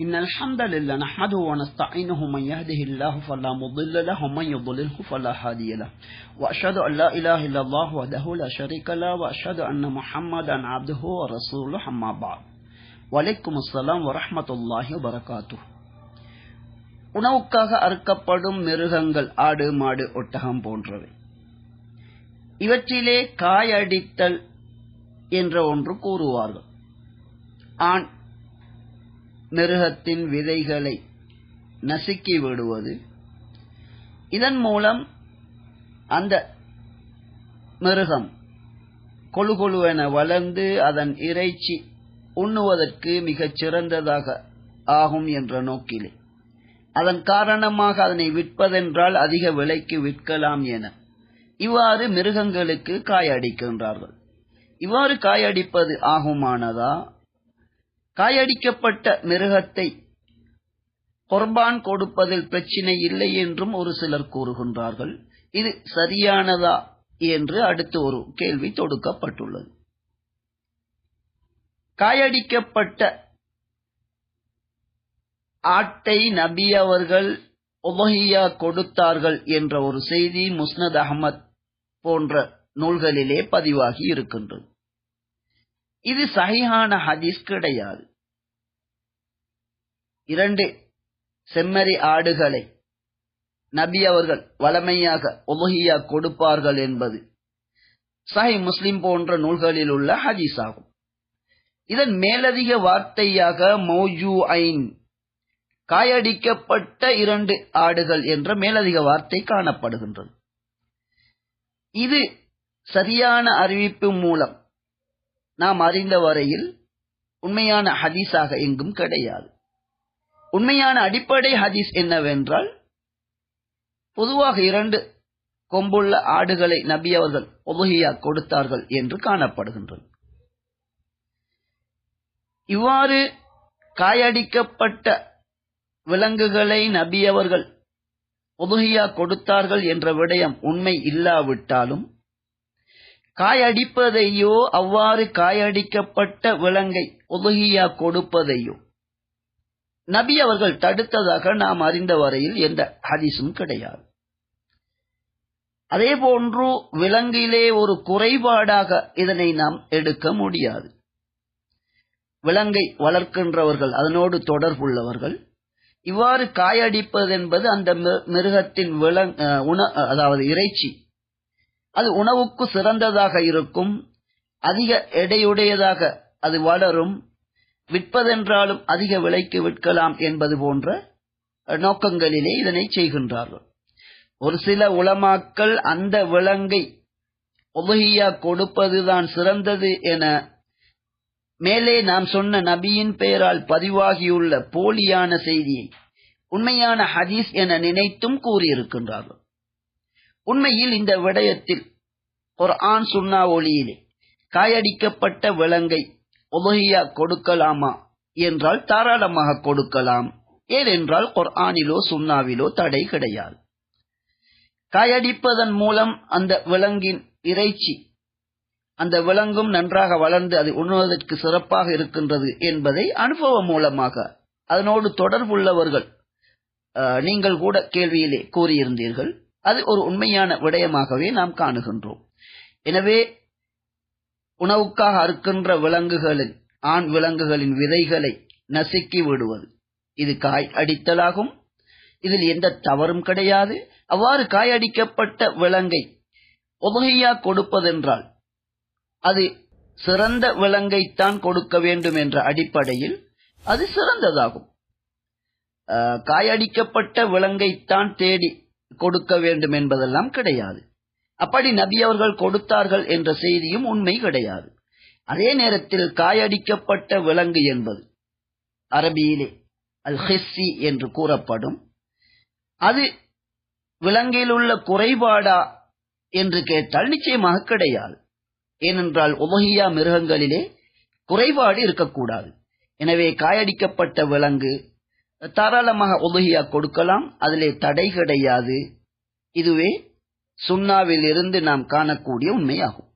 إن الحمد لله نحمده ونستعينه من يهده الله فلا مضل له ومن يضلله فلا هادي له. وأشهد أن لا إله إلا الله وحده لا شريك له وأشهد أن محمدا عبده ورسوله أما بعد. வலைக்கும் அஸ்லாம் வரமத்துல்லாஹி வரகாத்து உணவுக்காக அறுக்கப்படும் மிருகங்கள் ஆடு மாடு ஒட்டகம் போன்றவை இவற்றிலே காயடித்தல் என்ற ஒன்று கூறுவார்கள் ஆண் மிருகத்தின் விதைகளை நசுக்கி விடுவது. இதன் மூலம் அந்த மிருகம் கொழு கொழுவென வளர்ந்து அதன் இறைச்சி உண்ணுவதற்கு மிகச் சிறந்ததாக ஆகும் என்ற நோக்கிலே. அதன் காரணமாக அதனை விற்பதென்றால் அதிக விலைக்கு விற்கலாம் என. இவ்வாறு மிருகங்களுக்கு காயடிக்கின்றார்கள் இவ்வாறு காயடிப்பது ஆகுமானதா? காயடிக்கப்பட்ட மிருகத்தை குர்பான் கொடுப்பதில் பிரச்சினை இல்லை என்றும் ஒரு சிலர் கூறுகின்றார்கள். இது சரியானதா என்று அடுத்து ஒரு கேள்வி தொடுக்கப்பட்டுள்ளது. காயடிக்கப்பட்ட ஆட்டை நபி அவர்கள் உபஹியா கொடுத்தார்கள் என்ற ஒரு செய்தி முஸ்னத் அகமத் போன்ற நூல்களிலே பதிவாகி இருக்கின்றது. இது சகிஹான ஹதீஸ் கிடையாது. இரண்டு செம்மறி ஆடுகளை நபி அவர்கள் வளமையாக உபஹியா கொடுப்பார்கள் என்பது. சஹி முஸ்லிம் போன்ற நூல்களில் உள்ள ஹதீஸ் ஆகும் இதன் மேலதிக வார்த்தையாக மௌஜூ ஐன் காயடிக்கப்பட்ட இரண்டு ஆடுகள் என்ற மேலதிக வார்த்தை காணப்படுகின்றது. இது சரியான அறிவிப்பு மூலம் நாம் அறிந்த வரையில் உண்மையான ஹதீஸாக எங்கும் கிடையாது. உண்மையான அடிப்படை ஹதீஸ் என்னவென்றால் பொதுவாக இரண்டு கொம்புள்ள ஆடுகளை நபி அவர்கள் ஒபுகியா கொடுத்தார்கள் என்று காணப்படுகின்றது. இவ்வாறு காயடிக்கப்பட்ட விலங்குகளை நபி அவர்கள் ஒதுகியா கொடுத்தார்கள் என்ற விடயம் உண்மை இல்லாவிட்டாலும் காயடிப்பதையோ அவ்வாறு காயடிக்கப்பட்ட விலங்கை ஒதுகியா கொடுப்பதையோ நபி அவர்கள் தடுத்ததாக நாம் அறிந்த வரையில் எந்த ஹதீஸும் கிடையாது. அதே போன்று விலங்கிலே ஒரு குறைபாடாக இதனை நாம் எடுக்க முடியாது. விலங்கை வளர்க்கின்றவர்கள் அதனோடு தொடர்புள்ளவர்கள் இவ்வாறு காயடிப்பது என்பது அந்த மிருகத்தின் விலங் உண அதாவது இறைச்சி. அது உணவுக்கு சிறந்ததாக இருக்கும் அதிக எடையுடையதாக அது வளரும் விற்பதென்றாலும் அதிக விலைக்கு விற்கலாம் என்பது போன்ற நோக்கங்களிலே இதனை செய்கின்றார்கள். ஒரு சில உளமாக்கள் அந்த விலங்கை உபகியா கொடுப்பதுதான் சிறந்தது என மேலே நாம் சொன்ன நபியின் பெயரால் பதிவாகியுள்ள போலியான செய்தியை உண்மையான ஹதீஸ் என நினைத்தும் கூறியிருக்கின்றார்கள். உண்மையில் இந்த விடயத்தில் ஒரு ஆண் சுண்ணா ஒளியிலே காயடிக்கப்பட்ட விலங்கை உபகியா கொடுக்கலாமா? என்றால் தாராளமாக கொடுக்கலாம். ஏனென்றால் குர்ஆனிலோ சுண்ணாவிலோ தடை கிடையாது. காயடிப்பதன் மூலம் அந்த விலங்கின் இறைச்சி அந்த விலங்கும் நன்றாக வளர்ந்து அது உண்ணுவதற்கு சிறப்பாக இருக்கின்றது என்பதை அனுபவம் மூலமாக அதனோடு தொடர்புள்ளவர்கள் நீங்கள் கூட கேள்வியிலே கூறியிருந்தீர்கள். அது ஒரு உண்மையான விடயமாகவே நாம் காணுகின்றோம். எனவே உணவுக்காக அறுக்கின்ற விலங்குகளின் ஆண் விலங்குகளின் விதைகளை நசுக்கி விடுவது. இது காய் அடித்தலாகும். இதில் எந்த தவறும் கிடையாது. அவ்வாறு காயடிக்கப்பட்ட விலங்கை உபகையா கொடுப்பதென்றால் அது சிறந்த விலங்கைத்தான் கொடுக்க வேண்டும் என்ற அடிப்படையில் அது சிறந்ததாகும். காயடிக்கப்பட்ட விலங்கைத்தான் தேடி கொடுக்க வேண்டும் என்பதெல்லாம் கிடையாது. அப்படி நபி அவர்கள் கொடுத்தார்கள் என்ற செய்தியும் உண்மை கிடையாது. அதே நேரத்தில் காயடிக்கப்பட்ட விலங்கு என்பது அரபியிலே அல் ஹெஸ்ஸி என்று கூறப்படும். அது விலங்கில் உள்ள குறைபாடா என்று கேட்டால் நிச்சயமாக கிடையாது. ஏனென்றால் உபகியா மிருகங்களிலே குறைபாடு இருக்கக்கூடாது. எனவே காயடிக்கப்பட்ட விலங்கு தாராளமாக உபகியா கொடுக்கலாம். அதிலே தடை கிடையாது. இதுவே சுண்ணாவில் இருந்து நாம் காணக்கூடிய உண்மையாகும்.